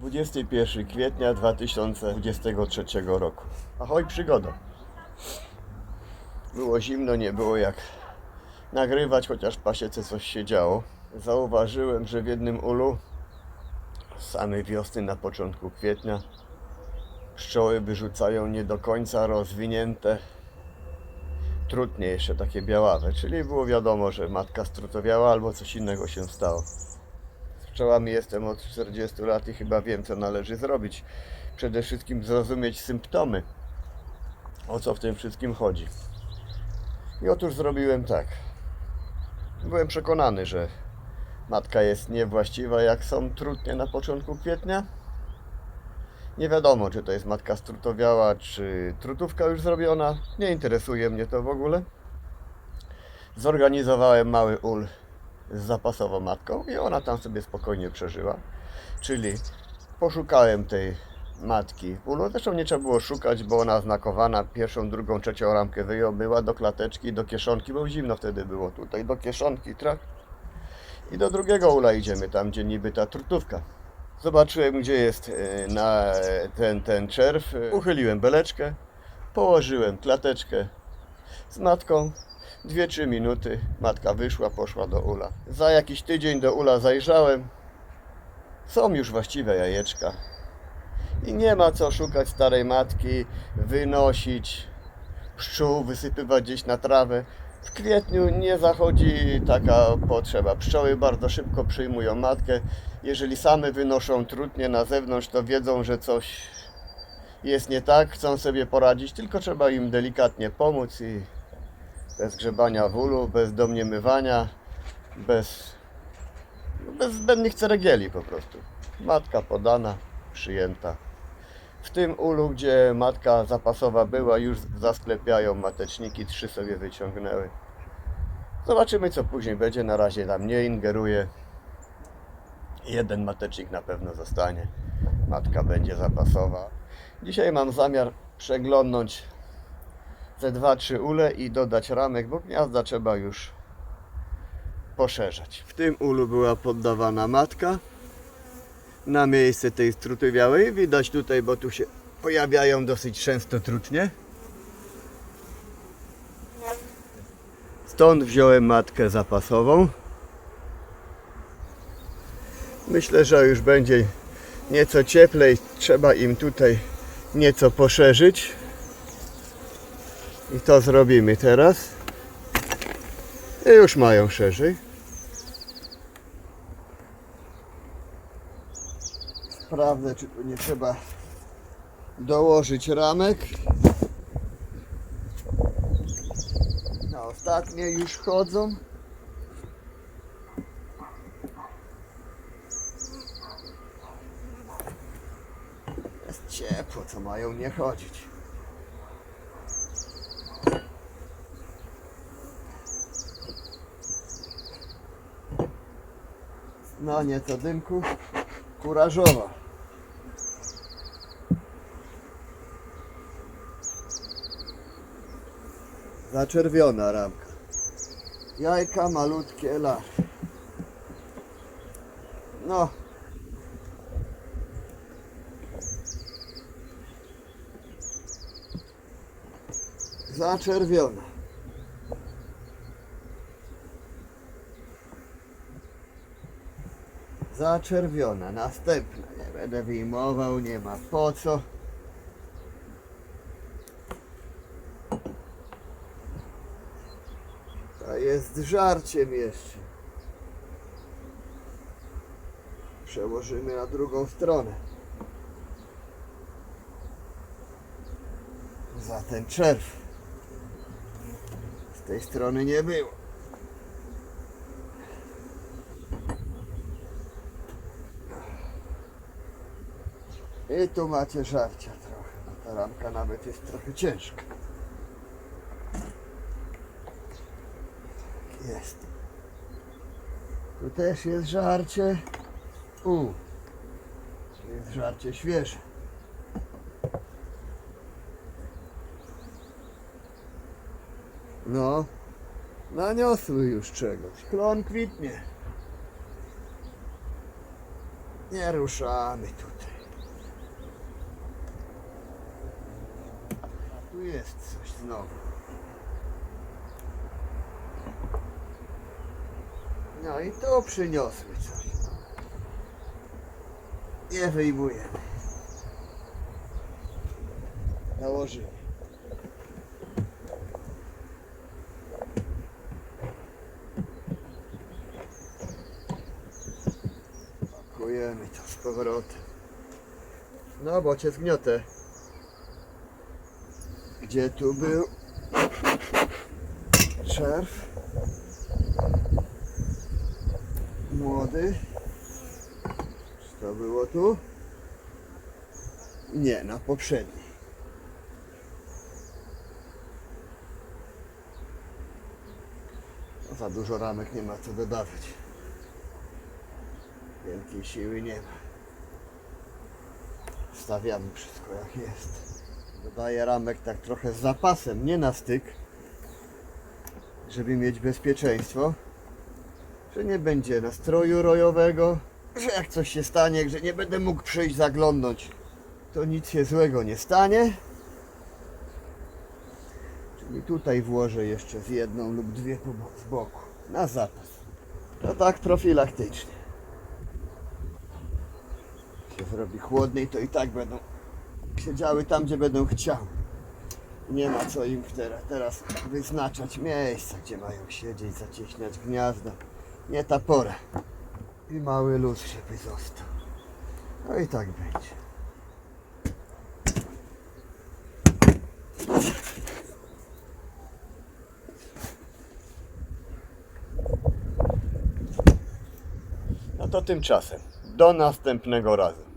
21 kwietnia 2023 roku. Ahoj przygoda. Było zimno, nie było jak nagrywać, chociaż w pasiece coś się działo. Zauważyłem, że w jednym ulu samej wiosny na początku kwietnia pszczoły wyrzucają nie do końca rozwinięte trutnie jeszcze takie białawe, czyli było wiadomo, że matka strutowiała albo coś innego się stało. Pszczołami jestem od 40 lat i chyba wiem, co należy zrobić. Przede wszystkim zrozumieć symptomy, o co w tym wszystkim chodzi. I otóż zrobiłem tak. Byłem przekonany, że matka jest niewłaściwa, jak są trutnie na początku kwietnia. Nie wiadomo, czy to jest matka strutowiała, czy trutówka już zrobiona. Nie interesuje mnie to w ogóle. Zorganizowałem mały ul z zapasową matką i ona tam sobie spokojnie przeżyła. Czyli poszukałem tej matki ulu. Zresztą nie trzeba było szukać, bo ona znakowana pierwszą, drugą, trzecią ramkę wyjął. Była do klateczki, do kieszonki, bo zimno wtedy było tutaj. Do kieszonki, trak. I do drugiego ula idziemy, tam gdzie niby ta trutówka. Zobaczyłem, gdzie jest e, na ten, ten czerw. Uchyliłem beleczkę, położyłem klateczkę z matką. 2-3 minuty matka wyszła, poszła do ula. Za jakiś tydzień do ula zajrzałem. Są już właściwe jajeczka. I nie ma co szukać starej matki, wynosić pszczół, wysypywać gdzieś na trawę. W kwietniu nie zachodzi taka potrzeba. Pszczoły bardzo szybko przyjmują matkę. Jeżeli same wynoszą trutnie na zewnątrz, to wiedzą, że coś jest nie tak, chcą sobie poradzić, tylko trzeba im delikatnie pomóc i bez grzebania w ulu, bez domniemywania, bez, no bez zbędnych ceregieli po prostu. Matka podana, przyjęta. W tym ulu, gdzie matka zapasowa była, już zasklepiają mateczniki, trzy sobie wyciągnęły. Zobaczymy co później będzie, na razie tam nie ingeruję. Jeden matecznik na pewno zostanie, matka będzie zapasowa. Dzisiaj mam zamiar przeglądnąć ze dwa, trzy ule i dodać ramek, bo gniazda trzeba już poszerzać. W tym ulu była poddawana matka na miejsce tej strutywiałej. Widać tutaj, bo tu się pojawiają dosyć często trutnie. Stąd wziąłem matkę zapasową. Myślę, że już będzie nieco cieplej. Trzeba im tutaj nieco poszerzyć. I to zrobimy teraz. I już mają szerzej. Sprawdzę, czy tu nie trzeba dołożyć ramek. Na ostatnie już chodzą. Jest ciepło, co mają nie chodzić. No nieco dymku. Kurażowa. Zaczerwiona ramka. Jajka malutkie lar. No. Zaczerwiona. Zaczerwiona. Następna. Nie będę wyjmował, nie ma po co. To jest żarciem jeszcze. Przełożymy na drugą stronę. Za ten czerw. Z tej strony nie było. I tu macie żarcia trochę. No ta ramka nawet jest trochę ciężka. Jest. Tu też jest żarcie. U. Tu jest żarcie świeże. No. Naniosły już czegoś. Klon kwitnie. Nie ruszamy tutaj. jest coś znowu. No i to przyniosły coś. Nie wyjmujemy. Nałożymy. Pakujemy to z powrotem. No bo cię zgniotę. Gdzie tu był czerw? Młody. Czy to było tu? Nie, na poprzedniej. No, za dużo ramek nie ma co dodawać. Wielkiej siły nie ma. Stawiamy wszystko jak jest. Dodaję ramek tak trochę z zapasem, nie na styk, żeby mieć bezpieczeństwo, że nie będzie nastroju rojowego, że jak coś się stanie, że nie będę mógł przyjść zaglądnąć, to nic się złego nie stanie. Czyli tutaj włożę jeszcze z jedną lub dwie z boku, na zapas. To tak profilaktycznie. się zrobi chłodniej, to i tak będą siedziały tam, gdzie będą chciały. Nie ma co im teraz, wyznaczać miejsca, gdzie mają siedzieć, zacieśniać gniazda. Nie ta pora. I mały luz, żeby został. No i tak będzie. No to tymczasem. Do następnego razu.